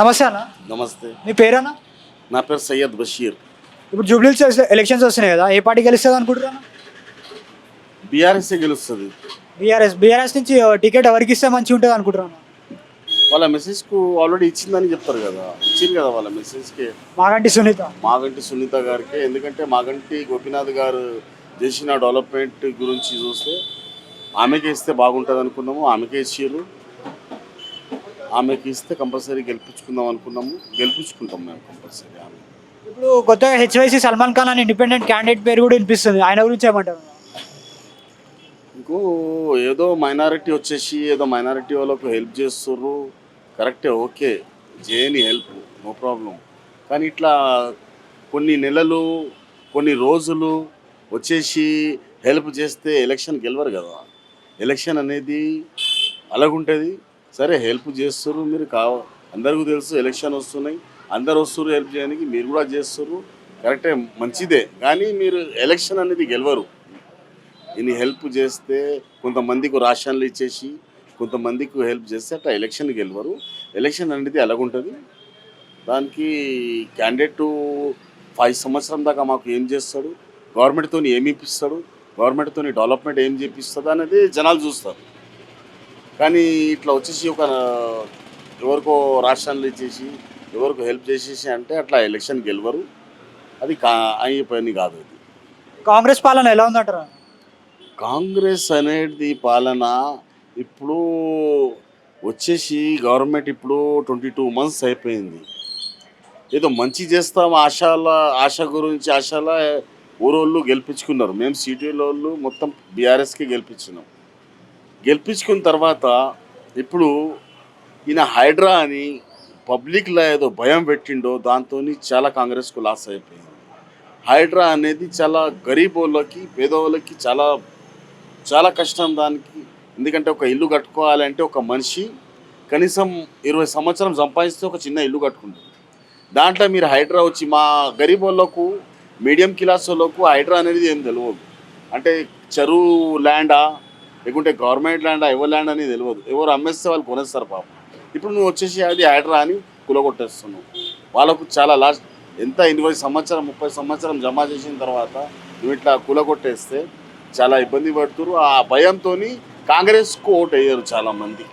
నమస్తే అన్న. నమస్తే. మీ పేరన్నా? నా పేరు సయ్యద్ బషీర్. ఇప్పుడు జూబ్లీస్ ఎలక్షన్స్ వస్తున్నాయి కదా ఏ పార్టీ గెలుస్తుంది అనుకుంటున్నాను బీఆర్ఎస్ఏ గెలుస్తుంది. బీఆర్ఎస్ బీఆర్ఎస్ నుంచి టికెట్ ఎవరికి ఇస్తే మంచిగా ఉంటుంది అనుకుంటున్నాను వాళ్ళ మెసేజ్కు ఆల్రెడీ ఇచ్చిందని చెప్తారు కదా. ఇచ్చింది కదా వాళ్ళ మెసేజ్కి మాగంటి సునీత. మాగంటి సునీత గారికి. ఎందుకంటే మాగంటి గోపీనాథ్ గారు చేసిన డెవలప్మెంట్ గురించి చూస్తే ఆమెకి ఇస్తే బాగుంటుంది అనుకున్నాము ఆమెకే ఇచ్చారు ఆమెకి ఇస్తే కంపల్సరీ గెలిపించుకుందాం అనుకున్నాము. గెలిపించుకుంటాం మేము కంపల్సరీ ఆమె. ఇప్పుడు కొత్తగా హెచ్వైసి సల్మాన్ ఖాన్ అని ఇండిపెండెంట్ క్యాండిడేట్ పేరు కూడా వినిపిస్తుంది. ఆయన గురించి ఏమంటారు? ఇంకో ఏదో మైనారిటీ వచ్చేసి ఏదో మైనారిటీ వాళ్ళకు హెల్ప్ చేస్తుర్రు. కరెక్టే ఓకే. చేయని హెల్ప్ నో ప్రాబ్లం. కానీ ఇట్లా కొన్ని నెలలు కొన్ని రోజులు వచ్చేసి హెల్ప్ చేస్తే ఎలక్షన్ గెలవరు కదా. ఎలక్షన్ అనేది అలాగుంటుంది. సరే హెల్ప్ చేస్తుర్రు మీరు కావ అందరికీ తెలుసు ఎలక్షన్ వస్తున్నాయి. అందరు వస్తున్నారు హెల్ప్ చేయడానికి మీరు కూడా చేస్తుర్రు. కరెక్టే మంచిదే. కానీ మీరు ఎలక్షన్ అనేది గెలవరు. ఇన్ని హెల్ప్ చేస్తే కొంతమందికి రాషన్లు ఇచ్చేసి కొంతమందికి హెల్ప్ చేస్తే అట్లా ఎలక్షన్ గెలవరు. ఎలక్షన్ అనేది ఎలాగుంటుంది? దానికి క్యాండిడేట్ ఫైవ్ సంవత్సరం దాకా మాకు ఏం చేస్తాడు? గవర్నమెంట్తో ఏమి ఇప్పిస్తాడు? గవర్నమెంట్తో డెవలప్మెంట్ ఏం చేపిస్తుంది అనేది జనాలు చూస్తారు. కానీ ఇట్లా వచ్చేసి ఒక ఎవరికో రాష్ట్రాలు ఇచ్చేసి ఎవరికో హెల్ప్ చేసేసి అంటే అట్లా ఎలక్షన్ గెలవరు. అది కా అయ్యే పని కాదు అది. కాంగ్రెస్ పాలన ఎలా ఉందంటారు? కాంగ్రెస్ అనేది పాలన ఇప్పుడు వచ్చేసి గవర్నమెంట్ ఇప్పుడు ట్వంటీ టూ మంత్స్ అయిపోయింది. ఏదో మంచి చేస్తాం ఆశాల ఆశ గురించి ఆశల ఊరోళ్ళు గెలిపించుకున్నారు. మేము సిటీలో వాళ్ళు మొత్తం బీఆర్ఎస్కి గెలిపించినాం. గెలిపించుకున్న తర్వాత ఇప్పుడు ఈయన హైడ్రా అని పబ్లిక్లో ఏదో భయం పెట్టిండో దాంతో చాలా కాంగ్రెస్కు లాస్ అయిపోయింది. హైడ్రా అనేది చాలా గరీబ్ వాళ్ళకి పేదవాళ్ళకి చాలా చాలా కష్టం దానికి. ఎందుకంటే ఒక ఇల్లు కట్టుకోవాలంటే ఒక మనిషి కనీసం ఇరవై సంవత్సరం సంపాదిస్తే ఒక చిన్న ఇల్లు కట్టుకుంటుంది. దాంట్లో మీరు హైడ్రా వచ్చి మా గరీబ్ వాళ్ళకు మీడియం క్లాస్ వాళ్ళకు హైడ్రా అనేది ఏం తెలియదు అంటే చెరువు ల్యాండా లేకుంటే గవర్నమెంట్ ల్యాండ్ ఎవరి ల్యాండ్ అనేది తెలియదు ఎవరు అమ్మేస్తే వాళ్ళు కొనేస్తారు పాపం. ఇప్పుడు నువ్వు వచ్చేసి అది యాడ్రా అని కులగొట్టేస్తున్నావు. వాళ్ళకు చాలా లాస్ట్ ఎంత ఇరవై సంవత్సరం ముప్పై సంవత్సరం జమ చేసిన తర్వాత నువ్వు ఇట్లా కులగొట్టేస్తే చాలా ఇబ్బంది పడుతురు. ఆ భయంతో కాంగ్రెస్కు ఓటు వేయరు చాలామంది